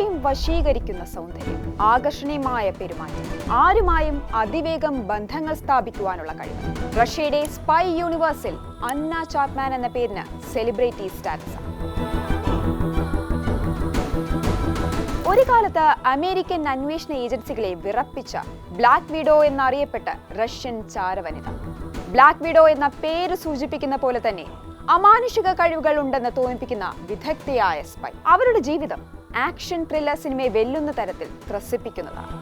ആരെയും വശീകരിക്കുന്ന സൗന്ദര്യം ആകർഷണീയമായ പെരുമാറ്റം ആരുമായും അതിവേഗം ബന്ധങ്ങൾ സ്ഥാപിക്കുവാനുള്ള കഴിവ്. റഷ്യയുടെ സ്പൈ യൂണിവേഴ്സിൽ അന്ന ചാപ്മാൻ എന്ന പേരിന് സെലിബ്രിറ്റി സ്റ്റാറ്റസ് ഒരു കാലത്ത് അമേരിക്കൻ അന്വേഷണ ഏജൻസികളെ വിറപ്പിച്ച ബ്ലാക്ക് വിഡോ എന്നറിയപ്പെട്ട റഷ്യൻ ചാരവനിത. ബ്ലാക്ക് വിഡോ എന്ന പേര് സൂചിപ്പിക്കുന്ന പോലെ തന്നെ അമാനുഷിക കഴിവുകൾ ഉണ്ടെന്ന് തോന്നിപ്പിക്കുന്ന വിദഗ്ധയായ സ്പൈ. അവരുടെ ജീവിതം ആക്ഷൻ ത്രില്ലർ സിനിമയെ വെല്ലുന്ന തരത്തിൽ ത്രസിപ്പിക്കുന്നതാണ്.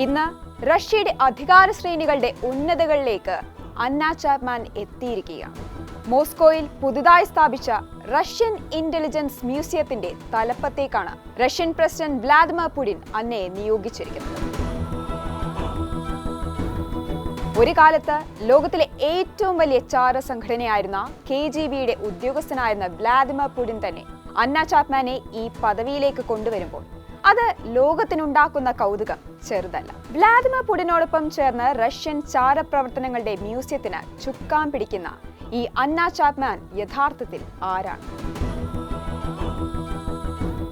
ഇന്ന് റഷ്യയുടെ അധികാര ശ്രേണികളുടെ ഉന്നതകളിലേക്ക് അന്ന ചാപ്മാൻ എത്തിയിരിക്കുകയാണ്. മോസ്കോയിൽ പുതുതായി സ്ഥാപിച്ച റഷ്യൻ ഇന്റലിജൻസ് മ്യൂസിയത്തിന്റെ തലപ്പത്തേക്കാണ് റഷ്യൻ പ്രസിഡന്റ് വ്ളാദിമിർ പുടിൻ അന്നയെ നിയോഗിച്ചിരിക്കുന്നത്. ഒരു കാലത്ത് ലോകത്തിലെ ഏറ്റവും വലിയ ചാര സംഘടനയായിരുന്ന കെ ജി ബിയുടെ ഉദ്യോഗസ്ഥനായിരുന്ന വ്ളാദിമിർ പുടിൻ തന്നെ അന്ന ചാപ്മാനെ ഈ പദവിയിലേക്ക് കൊണ്ടുവരുമ്പോൾ. അത് ലോകത്തിനുണ്ടാക്കുന്ന കൗതുകം ചെറുതല്ല. വ്ലാദിമിർ പുടിനോടൊപ്പം ചേർന്ന് റഷ്യൻ ചാരപ്രവർത്തനങ്ങളുടെ മ്യൂസിയത്തിന് ചുക്കാൻ പിടിക്കുന്ന ഈ അന്ന ചാപ്മാൻ യഥാർത്ഥത്തിൽ ആരാണ്?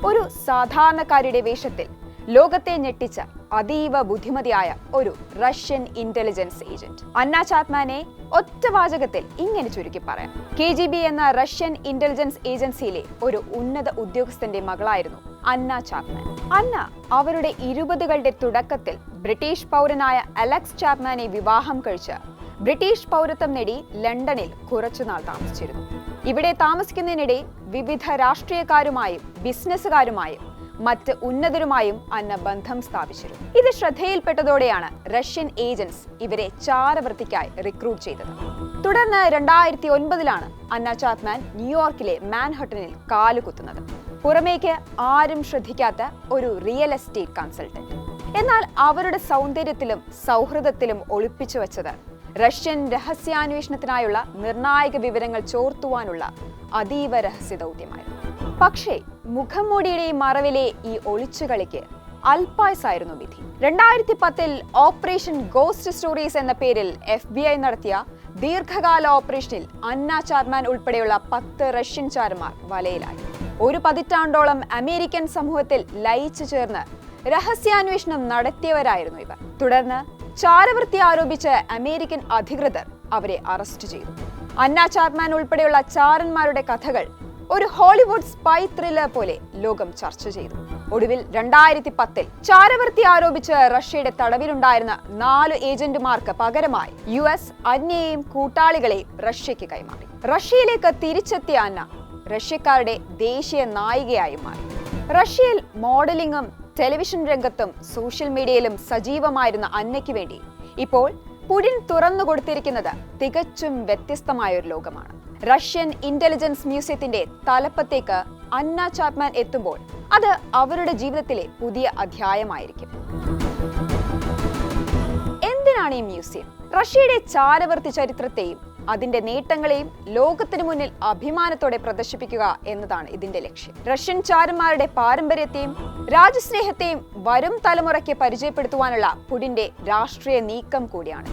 ഒരു സാധാരണക്കാരുടെ വേഷത്തിൽ ലോകത്തെ ഞെട്ടിച്ച അതീവ ബുദ്ധിമതിയായ ഒരു റഷ്യൻ ഇന്റലിജൻസ് ഏജന്റ് അന്ന ചാപ്മാനെ ഒറ്റ വാചകത്തിൽ ഇങ്ങനെ ചുരുക്കി പറയാം. കെ ജി ബി എന്ന റഷ്യൻ ഇന്റലിജൻസ് ഏജൻസിയിലെ ഒരു ഉന്നത ഉദ്യോഗസ്ഥന്റെ മകളായിരുന്നു അന്ന ചാപ്മാൻ. അന്ന അവരുടെ ഇരുപതുകളുടെ തുടക്കത്തിൽ ബ്രിട്ടീഷ് പൗരനായ അലക്സ് ചാപ്മാനെ വിവാഹം കഴിച്ച് ബ്രിട്ടീഷ് പൗരത്വം നേടി ലണ്ടനിൽ കുറച്ചുനാൾ താമസിച്ചിരുന്നു. ഇവിടെ താമസിക്കുന്നതിനിടെ വിവിധ രാഷ്ട്രീയക്കാരുമായും ബിസിനസ്സുകാരുമായും മറ്റ് ഉന്നതരുമായും അന്ന ബന്ധം സ്ഥാപിച്ചിരുന്നു. ഇത് ശ്രദ്ധയിൽപ്പെട്ടതോടെയാണ് റഷ്യൻ ഏജൻസ് ഇവരെ ചാരവൃത്തിക്കായി റിക്രൂട്ട് ചെയ്തത്. തുടർന്ന് രണ്ടായിരത്തി ഒൻപതിലാണ് അന്ന ചാത്മാൻ ന്യൂയോർക്കിലെ മാൻഹട്ടനിൽ കാലുകുത്തുന്നത് പുറമേക്ക് ആരും ശ്രദ്ധിക്കാത്ത ഒരു റിയൽ എസ്റ്റേറ്റ് കൺസൾട്ടന്റ് എന്നാൽ അവരുടെ സൗന്ദര്യത്തിലും സൗഹൃദത്തിലും ഒളിപ്പിച്ചു വച്ചത് റഷ്യൻ രഹസ്യാന്വേഷണത്തിനായുള്ള നിർണായക വിവരങ്ങൾ ചോർത്തുവാനുള്ള അതീവ രഹസ്യ ദൗത്യമായിരുന്നു. പക്ഷേ മുഖംമൂടിയുടെ മറവിലെ ഈ ഒളിച്ചുകളിക്ക് അൽപായസായിരുന്നു വിധി. രണ്ടായിരത്തി പത്തിൽ ഓപ്പറേഷൻ ഗോസ്റ്റ് സ്റ്റോറീസ് എന്ന പേരിൽ എഫ് ബി ഐ നടത്തിയ ദീർഘകാല ഓപ്പറേഷനിൽ അന്ന ചാർമാൻ ഉൾപ്പെടെയുള്ള പത്ത് റഷ്യൻ ചാരന്മാർ വലയിലായി. ഒരു പതിറ്റാണ്ടോളം അമേരിക്കൻ സമൂഹത്തിൽ ലയിച്ചു ചേർന്ന് രഹസ്യാന്വേഷണം നടത്തിയവരായിരുന്നു ഇവർ. തുടർന്ന് ചാരവൃത്തി ആരോപിച്ച് അമേരിക്കൻ അധികൃതർ അവരെ അറസ്റ്റ് ചെയ്തു. അന്ന ചാർമാൻ ഉൾപ്പെടെയുള്ള ചാരന്മാരുടെ കഥകൾ ഒരു ഹോളിവുഡ് സ്പൈ ത്രില്ലർ പോലെ ലോകം ചർച്ച ചെയ്തു. ഒടുവിൽ രണ്ടായിരത്തി പത്തിൽ ചാരവൃത്തി ആരോപിച്ച് റഷ്യയുടെ തടവിലുണ്ടായിരുന്ന നാല് ഏജന്റുമാർക്ക് പകരമായി യു എസ് അന്യയെയും കൂട്ടാളികളെയും റഷ്യയ്ക്ക് കൈമാറി. റഷ്യയിലേക്ക് തിരിച്ചെത്തിയ അന്ന റഷ്യക്കാരുടെ ദേശീയ നായികയായി മാറി. റഷ്യയിൽ മോഡലിംഗും ടെലിവിഷൻ രംഗത്തും സോഷ്യൽ മീഡിയയിലും സജീവമായിരുന്ന അന്നയ്ക്ക് വേണ്ടി ഇപ്പോൾ പുടിൻ തുറന്നു കൊടുത്തിരിക്കുന്നത് തികച്ചും വ്യത്യസ്തമായ ഒരു ലോകമാണ്. റഷ്യൻ ഇന്റലിജൻസ് മ്യൂസിയത്തിന്റെ തലപ്പത്തേക്ക് അന്ന ചാപ്മാൻ എത്തുമ്പോൾ അത് അവരുടെ ജീവിതത്തിലെ പുതിയ അധ്യായമായിരിക്കും. എന്തിനാണ് ഈ മ്യൂസിയം റഷ്യയുടെ ചാരവർത്തി ചരിത്രത്തെയും അതിന്റെ നേട്ടങ്ങളെയും ലോകത്തിനു മുന്നിൽ അഭിമാനത്തോടെ പ്രദർശിപ്പിക്കുക എന്നതാണ് ഇതിന്റെ ലക്ഷ്യം. റഷ്യൻ ചാരന്മാരുടെ പാരമ്പര്യത്തെയും രാജ്യസ്നേഹത്തെയും വരും തലമുറയ്ക്ക് പരിചയപ്പെടുത്തുവാനുള്ള പുടിന്റെ രാഷ്ട്രീയ നീക്കം കൂടിയാണ്.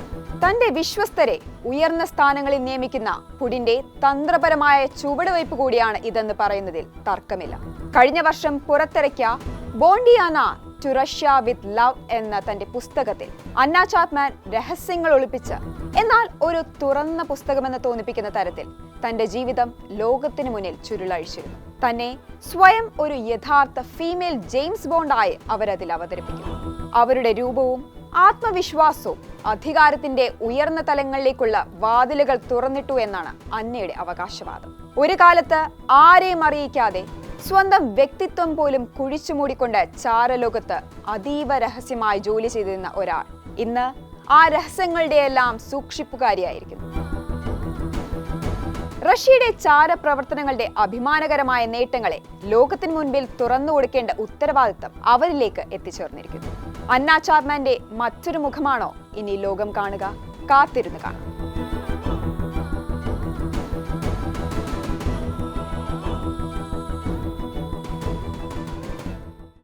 തന്റെ വിശ്വസ്തരെ ഉയർന്ന സ്ഥാനങ്ങളിൽ നിയമിക്കുന്ന പുടിന്റെ തന്ത്രപരമായ ചുവടുവയ്പ് കൂടിയാണ് ഇതെന്ന് പറയുന്നതിൽ തർക്കമില്ല. കഴിഞ്ഞ വർഷം പുറത്തിറക്കിയ Bondiana to Russia with love എന്ന തന്റെ പുസ്തകത്തിൽ. അന്ന ചാത്മാൻ രഹസ്യങ്ങൾ ഒളിപ്പിച്ച് എന്നാൽ ഒരു തുറന്ന പുസ്തകമെന്ന് തോന്നിപ്പിക്കുന്ന തരത്തിൽ തന്റെ ജീവിതം ലോകത്തിനു മുന്നിൽ ചുരുളഴിച്ചിരുന്നു. തന്നെ സ്വയം ഒരു യഥാർത്ഥ ഫീമെയിൽ ജെയിംസ് ബോണ്ടായി അവരതിൽ അവതരിപ്പിക്കുന്നു. അവരുടെ രൂപവും ആത്മവിശ്വാസവും അധികാരത്തിന്റെ ഉയർന്ന തലങ്ങളിലേക്കുള്ള വാതിലുകൾ തുറന്നിട്ടു എന്നാണ് അന്നയുടെ അവകാശവാദം. ഒരു കാലത്ത് ആരെയും അറിയിക്കാതെ സ്വന്തം വ്യക്തിത്വം പോലും കുഴിച്ചു മൂടിക്കൊണ്ട് ചാരലോകത്ത് അതീവ രഹസ്യമായി ജോലി ചെയ്തിരുന്ന ഒരാൾ. ഇന്ന് ആ രഹസ്യങ്ങളുടെയെല്ലാം സൂക്ഷിപ്പുകാരിയായിരിക്കുന്നു. റഷ്യയുടെ ചാരപ്രവർത്തനങ്ങളുടെ അഭിമാനകരമായ നേട്ടങ്ങളെ ലോകത്തിന് മുൻപിൽ തുറന്നു കൊടുക്കേണ്ട ഉത്തരവാദിത്തം അവരിലേക്ക് എത്തിച്ചേർന്നിരിക്കുന്നു. അന്ന ചാർമാന്റെ മറ്റൊരു മുഖമാണോ ഇനി ലോകം കാണുക? കാത്തിരുന്ന് കാണാം.